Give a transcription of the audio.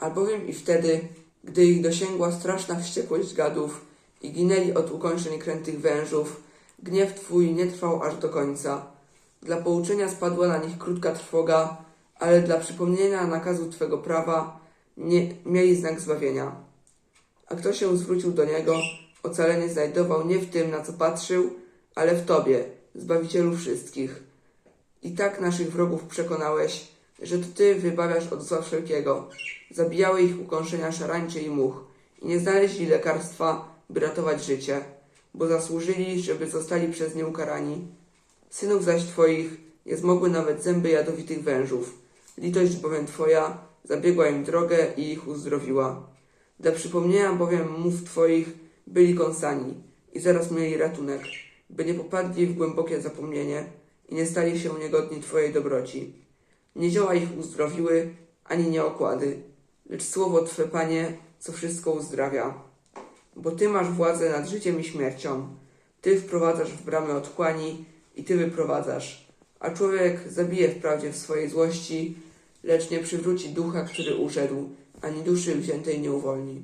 albowiem i wtedy, gdy ich dosięgła straszna wściekłość gadów i ginęli od ukończeń krętych wężów, gniew Twój nie trwał aż do końca. Dla pouczenia spadła na nich krótka trwoga, ale dla przypomnienia nakazu Twego prawa nie, mieli znak zbawienia. A kto się zwrócił do Niego, ocalenie znajdował nie w tym, na co patrzył, ale w Tobie, Zbawicielu wszystkich. I tak naszych wrogów przekonałeś, że to Ty wybawiasz od zła wszelkiego. Zabijały ich ukąszenia szarańczy i much i nie znaleźli lekarstwa, by ratować życie, bo zasłużyli, żeby zostali przez nie ukarani. Synów zaś Twoich nie zmogły nawet zęby jadowitych wężów. Litość bowiem Twoja zabiegła im drogę i ich uzdrowiła. Dla przypomnienia bowiem mów Twoich byli kąsani i zaraz mieli ratunek, by nie popadli w głębokie zapomnienie i nie stali się niegodni Twojej dobroci. Nie zioła ich uzdrowiły, ani nie okłady, lecz słowo Twe, Panie, co wszystko uzdrawia. Bo Ty masz władzę nad życiem i śmiercią. Ty wprowadzasz w bramy otchłani i Ty wyprowadzasz. A człowiek zabije wprawdzie w swojej złości, lecz nie przywróci ducha, który uszedł, ani duszy wziętej nie uwolni.